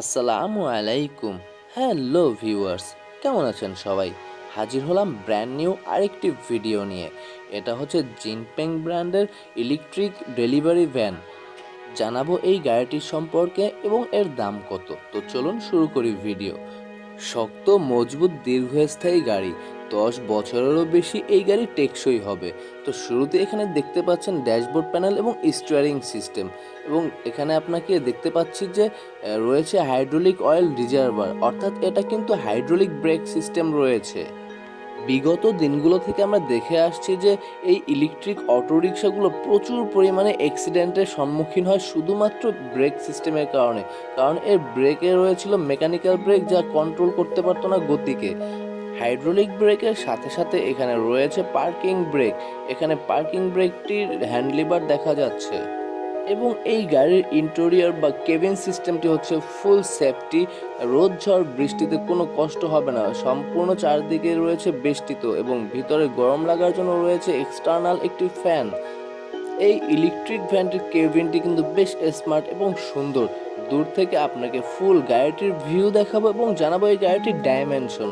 আসসালামু আলাইকুম। Hello viewers কেমন আছেন সবাই? হাজির হলাম ব্র্যান্ড নিউ আরেকটি ভিডিও নিয়ে। এটা হচ্ছে জিনপেং ব্র্যান্ডের ইলেকট্রিক ডেলিভারি ভ্যান জানাব এই গাড়িটির সম্পর্কে এবং এর দাম কত। তো চলুন শুরু করি ভিডিও শক্ত, মজবুত, দীর্ঘস্থায়ী গাড়ি। দশ বছরেরও বেশি এই গাড়ি টেকসই হবে। তো শুরুতে এখানে দেখতে পাচ্ছেন ড্যাশবোর্ড প্যানেল এবং স্টিয়ারিং সিস্টেম এবং এখানে আপনাকে দেখতে পাচ্ছি যে রয়েছে হাইড্রোলিক অয়েল রিজার্ভার। অর্থাৎ এটা কিন্তু হাইড্রোলিক ব্রেক সিস্টেম রয়েছে। বিগত দিনগুলো থেকে আমরা দেখে আসছি যে, এই ইলেকট্রিক অটোরিকশাগুলো প্রচুর পরিমাণে অ্যাক্সিডেন্টের সম্মুখীন হয় শুধুমাত্র ব্রেক সিস্টেমের কারণে। কারণ এর ব্রেকে রয়েছিল মেকানিক্যাল ব্রেক যা কন্ট্রোল করতে পারতো না গতিকে। হাইড্রোলিক ব্রেকের সাথে সাথে এখানে রয়েছে পার্কিং ব্রেক। এখানে পার্কিং ব্রেকটির হ্যান্ডলিভার দেখা যাচ্ছে। এবং এই গাড়ির ইন্টেরিয়র বা কেবিন সিস্টেমটি হচ্ছে ফুল সেফটি। রোদ, ঝড়, বৃষ্টিতে কোনো কষ্ট হবে না। সম্পূর্ণ চারদিকে রয়েছে বেষ্টিত এবং ভিতরে গরম লাগার জন্য রয়েছে এক্সটার্নাল একটি ফ্যান। এই ইলেকট্রিক ভ্যানটির কেবিনটি কিন্তু বেশ স্মার্ট এবং সুন্দর। দূর থেকে আপনাকে ফুল গাড়িটির ভিউ দেখাবো এবং জানাব এই গাড়িটির ডাইমেনশন।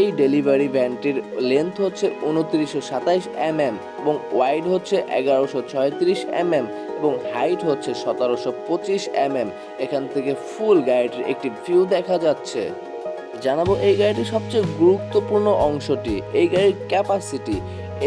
এই ডেলিভারি ভ্যানটির লেন্থ হচ্ছে উনত্রিশশো সাতাইশ এম এম এবং ওয়াইড হচ্ছে এগারোশো ছয়ত্রিশ এম এম এবং হাইট হচ্ছে সতেরোশো পঁচিশ এম এম এখান থেকে ফুল গাড়িটির একটি ভিউ দেখা যাচ্ছে। জানাব এই গাড়িটির সবচেয়ে গুরুত্বপূর্ণ অংশটি। এই গাড়ির ক্যাপাসিটি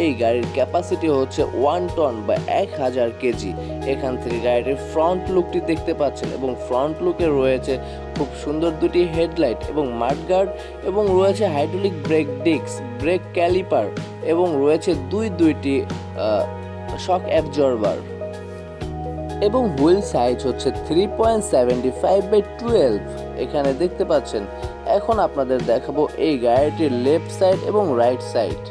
এই গাড়ির ক্যাপাসিটি হচ্ছে ওয়ান টন বা এক হাজার কেজি। এখান থেকে গাড়িটির ফ্রন্ট লুকটি দেখতে পাচ্ছেন এবং ফ্রন্ট লুকে রয়েছে খুব সুন্দর দুটি হেডলাইট এবং মাডগার্ড এবং রয়েছে hydraulic brake disc brake caliper এবং রয়েছে দুই দুইটি শক অ্যাবজর্বার এবং হুইল সাইজ হচ্ছে three point seventy five by twelve এখানে দেখতে পাচ্ছেন, এখন আপনাদের দেখাবো এই গাড়িটির লেফট সাইড এবং রাইট সাইড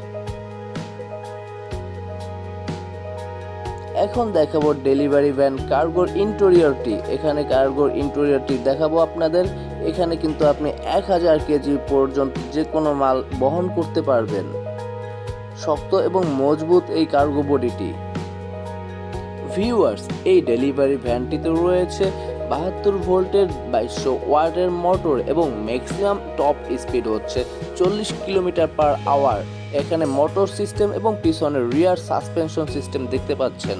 এখন দেখাবো ডেলিভারি ভ্যান কার্গোর ইন্টেরিয়রটি। এখানে কার্গোর ইন্টেরিয়রটি দেখাবো আপনাদের। এখানে কিন্তু আপনি এক হাজার কেজি পর্যন্ত যে কোনো মাল বহন করতে পারবেন। শক্ত এবং মজবুত এই কার্গো বডিটি। ভিউয়ার্স, এই ডেলিভারি ভ্যানটিতে রয়েছে বাহাত্তর ভোল্টের বাইশশো ওয়াটের মোটর এবং ম্যাক্সিমাম টপ স্পিড হচ্ছে চল্লিশ কিলোমিটার পার আওয়ার। এখানে মোটর সিস্টেম এবং পিছনের রিয়ার সাসপেনশন সিস্টেম দেখতে পাচ্ছেন।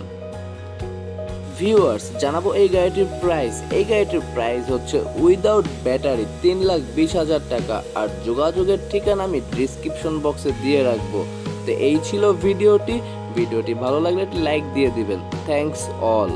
ভিউয়ার্স জানাব এই গাড়িটির প্রাইস এই গাড়িটির প্রাইস হচ্ছে উইদাউট ব্যাটারি তিন লাখ বিশ হাজার টাকা। আর যোগাযোগের ঠিকানা আমি ডিসক্রিপশন বক্সে দিয়ে রাখব। তো এই ছিল ভিডিওটি। ভিডিওটি ভালো লাগলে একটি লাইক দিয়ে দিবেন। Thanks all